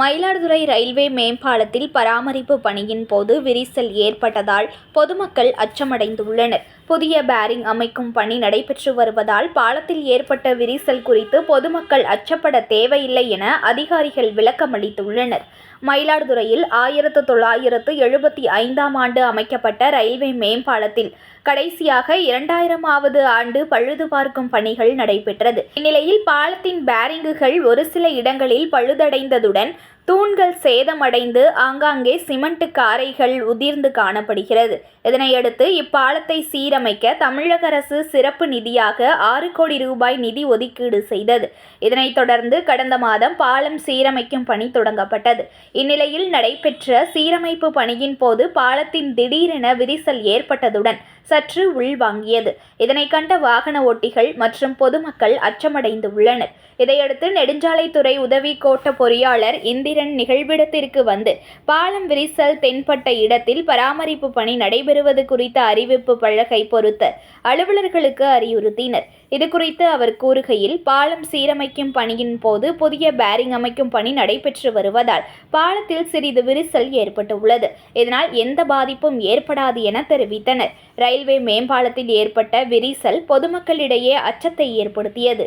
Mayiladuthurai railway மேம்பாலத்தில் பராமரிப்பு பணியின் போது விரிசல் ஏற்பட்டதால் பொதுமக்கள் அச்சமடைந்துள்ளனர். புதிய பேரிங் அமைக்கும் பணி நடைபெற்று வருவதால் பாலத்தில் ஏற்பட்ட விரிசல் குறித்து பொதுமக்கள் அச்சப்பட தேவையில்லை என அதிகாரிகள் விளக்கமளித்துள்ளனர் மயிலாடுதுறையில் ஆயிரத்து தொள்ளாயிரத்து எழுபத்தி ஐந்தாம் ஆண்டு அமைக்கப்பட்ட ரயில்வே மேம்பாலத்தில் கடைசியாக இரண்டாயிரமாவது ஆண்டு பழுது பார்க்கும் பணிகள் நடைபெற்றது. இந்நிலையில் பாலத்தின் பேரிங்குகள் ஒரு சில இடங்களில் பழுதடைந்ததுடன் தூண்கள் சேதமடைந்து ஆங்காங்கே சிமெண்ட் காரைகள் உதிர்ந்து காணப்படுகிறது. இதனையடுத்து இப்பாலத்தை சீரமைக்க தமிழக அரசு சிறப்பு நிதியாக ஆறு கோடி ரூபாய் நிதி ஒதுக்கீடு செய்தது. இதனைத் தொடர்ந்து கடந்த மாதம் பாலம் சீரமைக்கும் பணி தொடங்கப்பட்டது. இந்நிலையில் நடைபெற்ற சீரமைப்பு பணியின் போது பாலத்தின் திடீரென விரிசல் ஏற்பட்டதுடன் சற்று உள்வாங்கியது. இதனை கண்ட வாகன ஓட்டிகள் மற்றும் பொதுமக்கள் அச்சமடைந்துள்ளனர் இதையடுத்து நெடுஞ்சாலைத்துறை உதவி கோட்ட பொறியாளர் இந்திரன் நிகழ்விடத்திற்கு வந்து பாலம் விரிசல் தென்பட்ட இடத்தில் பராமரிப்பு பணி நடைபெறுவது குறித்த அறிவிப்பு பலகை பொருத்த அலுவலர்களுக்கு அறிவுறுத்தினர். இதுகுறித்து அவர் கூறுகையில் பாலம் சீரமைக்கும் பணியின் போது புதிய பேரிங் அமைக்கும் பணி நடைபெற்று வருவதால் பாலத்தில் சிறிது விரிசல் ஏற்பட்டுள்ளது. இதனால் எந்த பாதிப்பும் ஏற்படாது என தெரிவித்தனர். ரயில்வே மேம்பாலத்தில் ஏற்பட்ட விரிசல் பொதுமக்களிடையே அச்சத்தை ஏற்படுத்தியது.